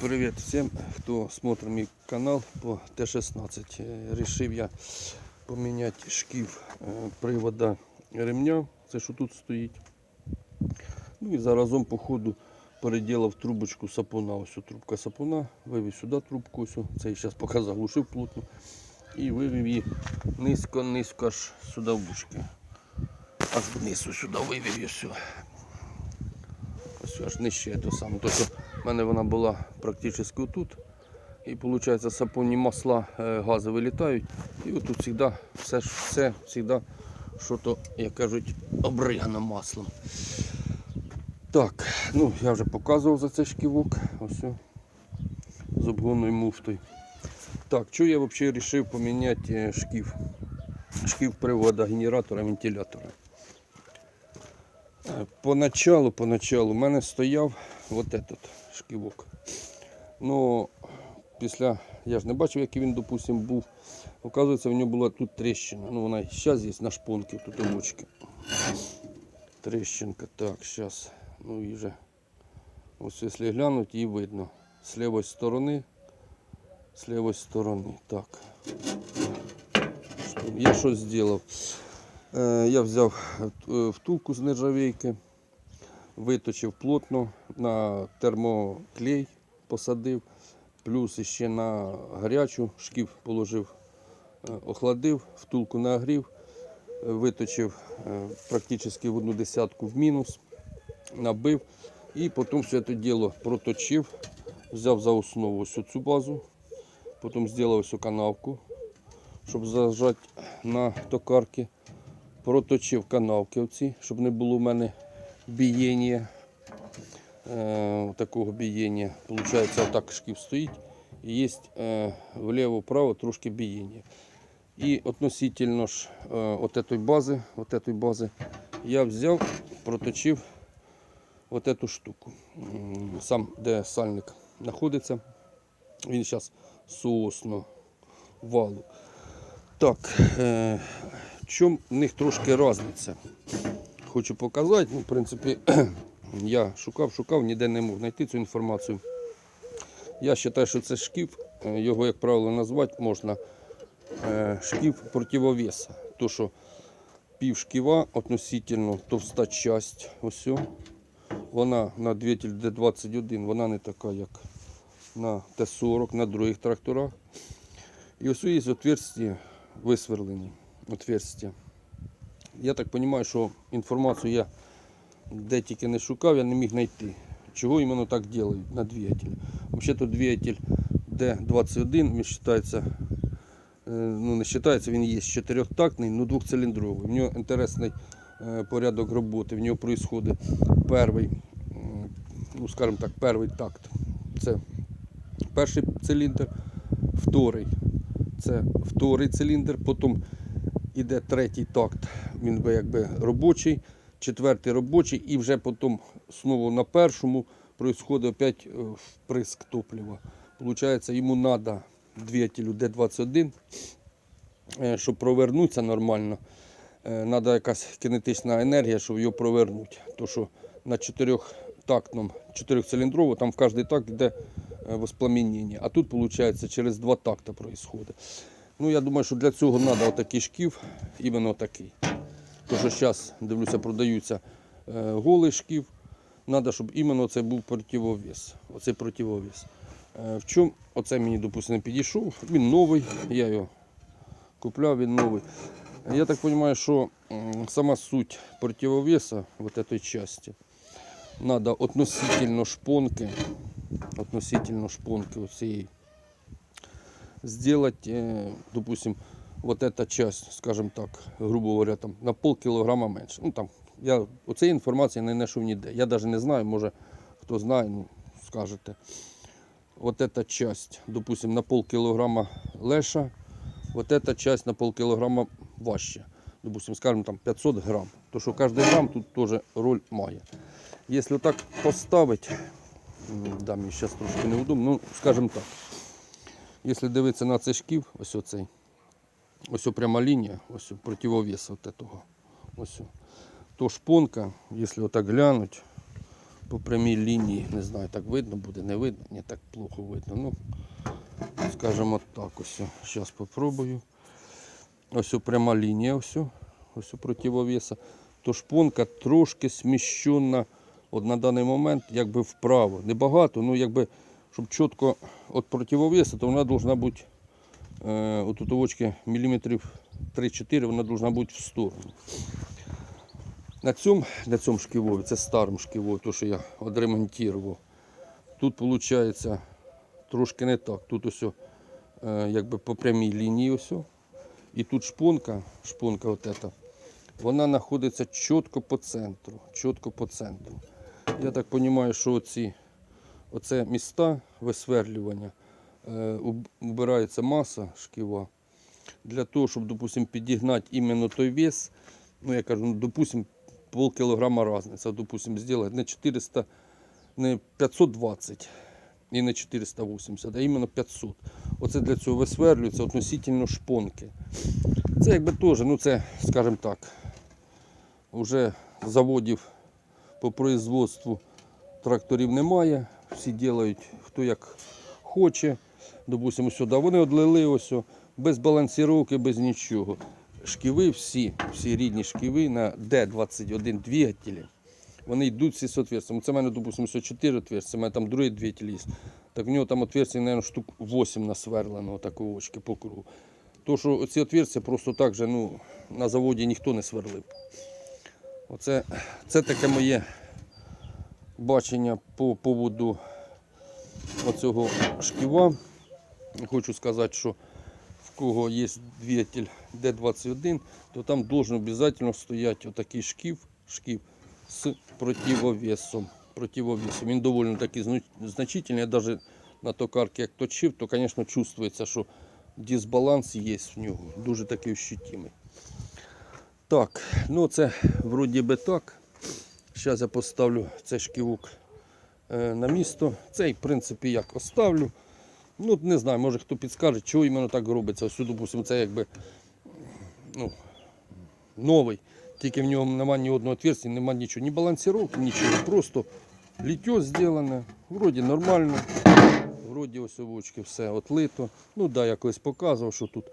Привет всем, кто смотрит мой канал по Т-16. Е, Рішив я поміняти шків е, привода ремня, це що тут стоїть. Ну і заразом по ходу переділав трубочку сапуна. Ось трубка сапуна, вивів сюди трубку, ось це я зараз поки заглушив плотно. І вивів її низько-низько аж сюди в бушки. Аж вниз сюди вивів її все. Ось аж нижче то саме. То, що в мене вона була практично тут. І виходить, сапонні масла е, гази вилітають. І от тут завжди все, все завжди, що то, як кажуть, обригано маслом. Так, ну я вже показував за цей шківок. Ось з обгонною муфтою. Так, що я взагалі вирішив поміняти е, шків? Шків привода генератора, вентилятора. Е, Поначалу, поначалу, в мене стояв от этот шківок. Ну, після, я ж не бачив, який він, допустим, був. Оказується, в нього була тут тріщина. Ну, вона зараз є на шпонці, тут у мочки. Тріщинка. Так, зараз. Ну і вже. Ось якщо глянути, її видно. З лівої сторони. З лівої сторони. Так. Я що зробив? Е, Я взяв е, втулку з нержавейки, виточив плотно, на термоклей посадив, плюс ще на гарячу шків положив, е, охладив, втулку нагрів, е, виточив е, практично в одну десятку в мінус, набив і потім все це діло проточив, взяв за основу ось цю базу, потім зробив ось канавку, щоб зажати на токарки проточив канавки оці, щоб не було в мене бієння. Е, такого бієння. Получається, отак шків стоїть. І є е, вліво-вправо трошки бієння. І относительно ж е, от этой бази, от этой бази я взяв, проточив от эту штуку. М, Сам, де сальник знаходиться, він зараз соосно валу. Так, е, в чому в них трошки різниця? Хочу показати. Ну, в принципі, я шукав, шукав, ніде не мог знайти цю інформацію. Я вважаю, що це шків, е, його, як правило, назвати можна е, шків противовеса. То, що пів шківа относительно товста часть, ось, вона на двигатель D21, вона не така, як на Т-40, на других тракторах. І ось є отверстия висверлені. Отверстия. Я так розумію, що інформацію я де тільки не шукав, я не міг знайти. Чого іменно так роблять на двигателі. Взагалі тут двигатель D21, він вважається, е, ну не вважається, він є чотирьохтактний, ну двохциліндровий. В нього інтересний е, порядок роботи. В нього відбувається перший, ну скажімо так, перший такт. Це перший циліндр, вторий це вторий циліндр, потім іде третій такт, він би якби робочий, четвертий робочий, і вже потім знову на першому происходить опять е, вприск топлива. Получається, йому треба двигателю D21, е, щоб провернутися нормально. Треба якась кинетична енергія, щоб його провернути. То що на чотирьохтактному, чотирьохциліндрово, там в кожний такт йде е, воспламенення. А тут, виходить, через два такта происходит. Ну, я думаю, що для цього треба отакий шків, іменно такий. Тому що зараз, дивлюся, продаються е, голий шків. Треба, щоб іменно це був противовес. Оцей противовес. Е, в чому оце мені, допустимо, підійшов? Він новий, я його купляв, він новий. Я так розумію, що сама суть противовеса вот этой части надо относительно шпонки, относительно шпонки вот цієї сделать, э, допустим, вот эта часть, скажем так, грубо говоря, там на полкілограма менше. Ну там я оцієї інформації не знайшов ніде. Я навіть не знаю, може хто знає, ну скажете. Вот эта часть, допустим, на полкілограма леша, вот эта часть на полкілограма важче. Допустим, скажем, там 500 грам. То що кожен грам тут теж роль має. Якщо так поставити, м, да, мені зараз трошки неудобно, ну, скажем так. Якщо дивитися на цей шків, ось оцей, ось пряма лінія, ось противовес от этого, ось то шпонка, якщо отак глянуть, по прямій лінії. Не знаю, так видно буде, не видно, не так плохо видно. Ну, скажімо так, ось. Зараз попробую. Ось пряма лінія, ось, ось противовеса. То шпонка трошки сміщена от на даний момент якби вправо. Небагато, ну якби, щоб чітко від противовеса, то вона повинна бути е, от у точки міліметрів 3-4, вона повинна бути в сторону. На цьому, на цьому шківові, це старим шківові, то що я відремонтував. Тут виходить трошки не так. Тут ось е, якби по прямій лінії ось. І тут шпонка, шпонка от эта, вона знаходиться чітко по центру. Чітко по центру. Я так розумію, що оці, оце міста висверлювання, е, убирається маса шківа для того, щоб, допустим, підігнати іменно той вес, ну я кажу, ну, допустим, полкілограма різниця, допустим, зробити не 400, не 520 і не 480, а іменно 500. Оце для цього висверлюється относительно шпонки. Це якби теж, ну це, скажімо так, вже заводів по производству тракторів немає. Всі роблять хто як хоче. Допустимо, сюди. Вони одлили ось без балансіровки, без нічого. Шківи всі, всі рідні шківи на D21 двигателі. Вони йдуть всі з отверстием. Це в мене, допустимо, все 4 отверстия, у мене там другий двигатель є. Так в нього там отверстий, мабуть, штук 8 насверлено, такої очки по кругу. То, що ці отверстия просто так же ну, на заводі ніхто не сверлив. Оце це таке моє бачення по поводу оцього шківа. Хочу сказати, що в кого є двигатель D21, то там должен обов'язково стояти отакий шків, шків з противовесом. противовесом. Він доволі такий значительний. Я навіть на токарці як точив, то, звісно, чувствується, що дисбаланс є в нього. Дуже такий ощутимий. Так, ну це вроді би так. Зараз я поставлю цей шківок е, на місто. Цей, в принципі, як оставлю. Ну, не знаю, може хто підскаже, чого іменно так робиться. Ось, допустимо, це якби ну, новий. Тільки в ньому немає ні одного отверстия, немає нічого, ні балансировки, нічого. Просто літьо зроблене, вроді нормально. Вроді ось овочки все отлито. Ну да, я колись показував, що тут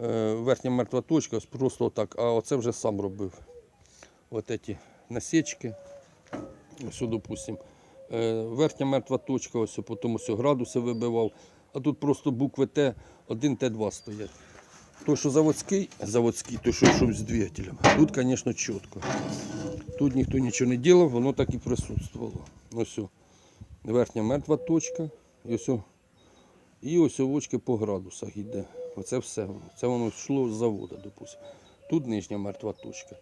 е, верхня мертва точка, просто отак, а оце вже сам робив. Ось ці насічки. Ось, допустим. Е, верхня мертва точка, ось потім ось градуси вибивав. А тут просто букви Т, 1 Т2 стоять. То, що заводський, заводський, то що з двигателем. Тут, звісно, чітко. Тут ніхто нічого не робив, воно так і присутствувало. Ось верхня мертва точка. І ось, і ось овочки по градусах йде. Оце все. Це воно йшло з заводу, допустим. Тут нижня мертва точка.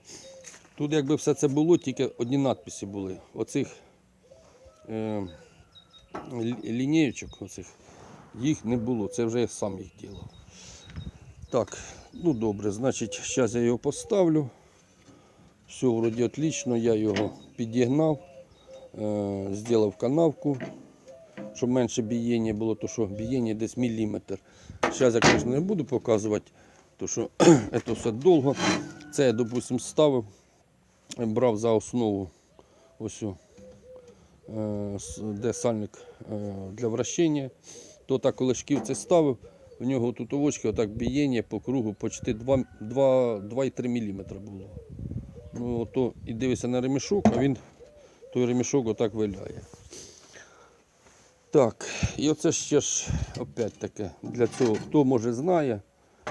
Тут якби все це було, тільки одні надписи були. Оцих е, лінієчок, оцих, їх не було. Це вже я сам їх робив. Так, ну добре, значить, зараз я його поставлю. Все вроді отлично, я його підігнав, е, зробив канавку, щоб менше бієння було, то що бієння десь міліметр. Зараз я, звісно, не буду показувати, то що це все довго. Це я, допустим, ставив, брав за основу ось, е, де сальник е, для вращення. То так, коли шків це ставив, в нього тут овочки, отак бієння по кругу почти 2, 2, 2,3 мм було. Ну, ото і дивишся на ремішок, а він той ремішок отак виляє. Так, і оце ще ж опять таке для цього. Хто може знає,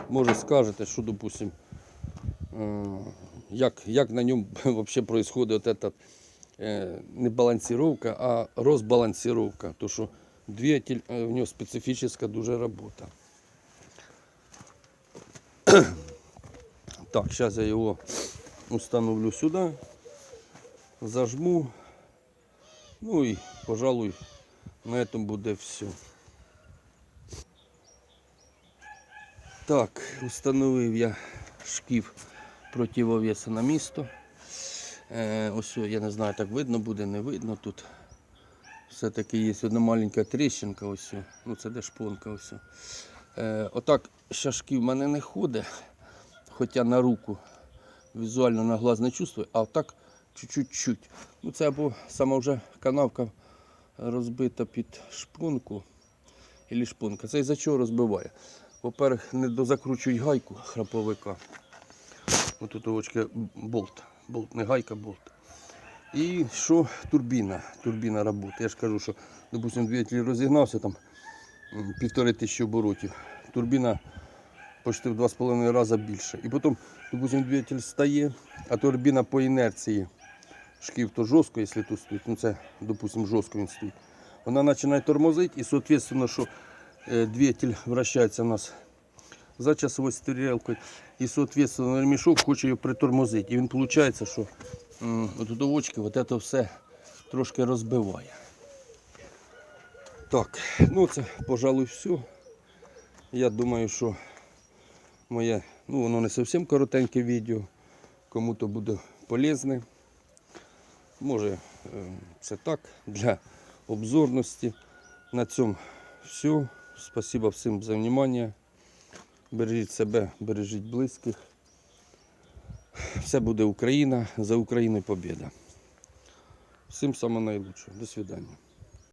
може скажете, що, допустим, е, як, як на ньому взагалі відбувається е, не балансировка, а розбалансировка. То що двигатель, е, в нього специфічна дуже робота. Так, зараз я його установлю сюди, зажму. Ну і, пожалуй, на этом буде все. Так, установив я шків противовеса на місто. Е, ось, я не знаю, так видно буде, не видно тут. Все-таки є одна маленька тріщинка, ось. Ну це де шпонка ось. Е, отак шашки в мене не ходить, хоча на руку візуально на глаз не чувствую, а так чуть-чуть. Ну це або сама вже канавка розбита під шпунку. Це із-за чого розбиває. По-перше, не дозакручують гайку храповика. Отут овочки болт. Болт, не гайка, болт. І що турбіна? Турбіна роботи. Я ж кажу, що, допустим, двигатель розігнався там півтори тисячі оборотів. Турбіна почти в два з половиною рази більше. І потім, допустим, двигатель стає, а турбіна по інерції. Шків то жорстко, якщо тут стоїть, ну це, допустим, жорстко він стоїть. Вона починає тормозити і, соответственно, що двигатель вращається у нас за часовою стрілкою. І, соответственно, ремішок хоче його притормозити. І він виходить, що от удовочки от це все трошки розбиває. Так, ну це, пожалуй, все. Я думаю, що моє, ну воно не зовсім коротеньке відео. Кому-то буде полезне. Може, це так, для обзорності. На цьому все. Спасибо всім за внимание. Бережіть себе, бережіть близьких. Все буде Україна, за Україну побіда. Всім самого найкращого. До свидання.